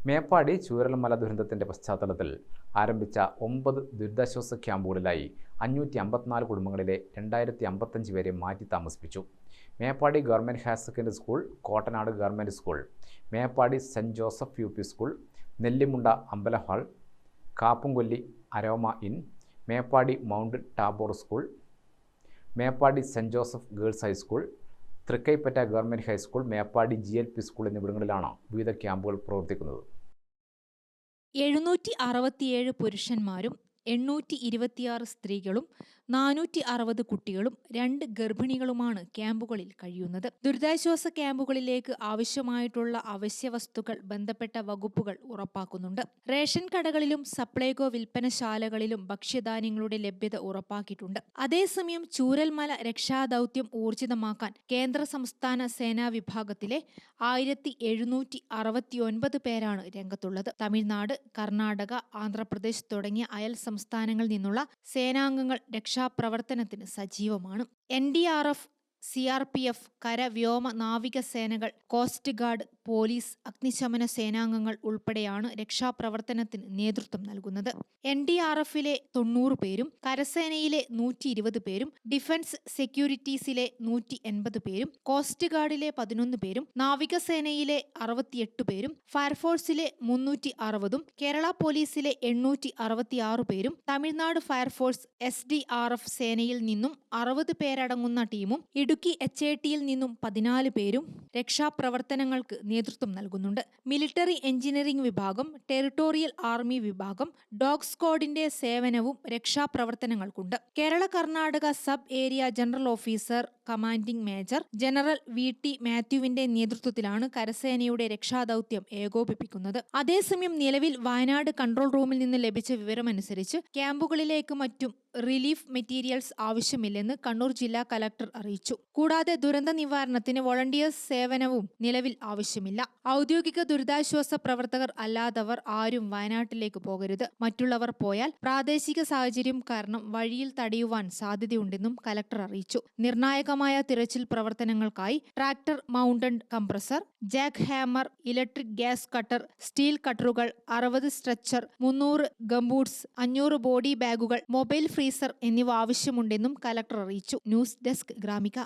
മേപ്പാടി ചൂരൽമല ദുരന്തത്തിന്റെ പശ്ചാത്തലത്തിൽ ആരംഭിച്ച ഒമ്പത് ദുരിതാശ്വാസ ക്യാമ്പുകളിലായി അഞ്ഞൂറ്റി അമ്പത്തിനാല് കുടുംബങ്ങളിലെ രണ്ടായിരത്തി അമ്പത്തഞ്ച് പേരെ മാറ്റി താമസിപ്പിച്ചു. Meppadi government higher secondary school Kottanad government school Meppadi saint Joseph U P school Nellimunda അമ്പല hall Kappumkolli aroma in Meppadi mount Tabor school Meppadi saint Joseph girls high school Thrikkaipetta government high school Meppadi G L P school എന്നിവിടങ്ങളിലാണ് വിവിധ ക്യാമ്പുകൾ പ്രവർത്തിക്കുന്നത്. എഴുന്നൂറ്റി അറുപത്തിയേഴ് പുരുഷന്മാരും എണ്ണൂറ്റി ഇരുപത്തിയാറ് സ്ത്രീകളും നാനൂറ്റി അറുപത് കുട്ടികളും രണ്ട് ഗർഭിണികളുമാണ് ക്യാമ്പുകളിൽ കഴിയുന്നത്. ദുരിതാശ്വാസ ക്യാമ്പുകളിലേക്ക് ആവശ്യമായിട്ടുള്ള അവശ്യ വസ്തുക്കൾ ബന്ധപ്പെട്ട വകുപ്പുകൾ ഉറപ്പാക്കുന്നുണ്ട്. റേഷൻ കടകളിലും സപ്ലൈകോ വിൽപ്പനശാലകളിലും ഭക്ഷ്യധാന്യങ്ങളുടെ ലഭ്യത ഉറപ്പാക്കിയിട്ടുണ്ട്. അതേസമയം ചൂരൽമല രക്ഷാദൌത്യം ഊർജിതമാക്കാൻ കേന്ദ്ര സംസ്ഥാന സേനാ വിഭാഗത്തിലെ ആയിരത്തി എഴുന്നൂറ്റി അറുപത്തിയൊൻപത് പേരാണ് രംഗത്തുള്ളത് തമിഴ്നാട് കർണാടക ആന്ധ്രാപ്രദേശ് തുടങ്ങിയ അയൽ സംസ്ഥാനങ്ങളിൽ നിന്നുള്ള സേനാംഗങ്ങൾ രക്ഷാപ്രവർത്തനത്തിന് സജീവമാണ്. N D R F C R P F കര വ്യോമ നാവിക സേനകൾ കോസ്റ്റ് ഗാർഡ് പോലീസ് അഗ്നിശമന സേനാംഗങ്ങൾ ഉൾപ്പെടെയാണ് രക്ഷാപ്രവർത്തനത്തിന് നേതൃത്വം നൽകുന്നത്. എൻ ഡി ആർ എഫിലെ തൊണ്ണൂറ് പേരും കരസേനയിലെ നൂറ്റി ഇരുപത് പേരും ഡിഫൻസ് സെക്യൂരിറ്റീസിലെ നൂറ്റി എൺപത് പേരും കോസ്റ്റ് ഗാർഡിലെ പതിനൊന്ന് പേരും നാവികസേനയിലെ അറുപത്തിയെട്ട് പേരും ഫയർഫോഴ്സിലെ മുന്നൂറ്റി അറുപതും കേരള പോലീസിലെ എണ്ണൂറ്റി അറുപത്തിയാറ് പേരും Tamil Nadu fire force S D R F സേനയിൽ നിന്നും അറുപത് പേരടങ്ങുന്ന ടീമും ഇടുക്കി എച്ച് എ ടിയിൽ നിന്നും പതിനാല് പേരും രക്ഷാപ്രവർത്തനങ്ങൾക്ക് നേതൃത്വം നൽകുന്നുണ്ട്. മിലിറ്ററി എഞ്ചിനീയറിംഗ് വിഭാഗം ടെറിട്ടോറിയൽ ആർമി വിഭാഗം ഡോഗ് സ്ക്വാഡിന്റെ സേവനവും രക്ഷാപ്രവർത്തനങ്ങൾക്കുണ്ട്. Kerala Karnataka sub area general officer commanding major general V T മാത്യുവിന്റെ നേതൃത്വത്തിലാണ് കരസേനയുടെ രക്ഷാദൌത്യം ഏകോപിപ്പിക്കുന്നത്. അതേസമയം നിലവിൽ വയനാട് കൺട്രോൾ റൂമിൽ നിന്ന് ലഭിച്ച വിവരമനുസരിച്ച് ക്യാമ്പുകളിലേക്ക് മറ്റും റിലീഫ് മെറ്റീരിയൽസ് ആവശ്യമില്ലെന്ന് കണ്ണൂർ ജില്ലാ കലക്ടർ അറിയിച്ചു. കൂടാതെ ദുരന്ത നിവാരണത്തിന് വോളണ്ടിയേഴ്സ് സേവനവും നിലവിൽ ആവശ്യമില്ല. ഔദ്യോഗിക ദുരിതാശ്വാസ പ്രവർത്തകർ അല്ലാത്തവർ ആരും വയനാട്ടിലേക്ക് പോകരുത്. മറ്റുള്ളവർ പോയാൽ പ്രാദേശിക സാഹചര്യം കാരണം വഴിയിൽ തടയുവാൻ സാധ്യതയുണ്ടെന്നും കലക്ടർ അറിയിച്ചു. നിർണായകമായ തിരച്ചിൽ പ്രവർത്തനങ്ങൾക്കായി tractor mounted compressor jack hammer electric gas cutter steel കട്ടറുകൾ അറുപത് സ്ട്രെച്ചർ മുന്നൂറ് ഗംബൂട്ട്സ് അഞ്ഞൂറ് ബോഡി ബാഗുകൾ മൊബൈൽ ഫ്രീസർ എന്നിവ ആവശ്യമുണ്ടെന്നും കലക്ടർ അറിയിച്ചു. News desk Gramika.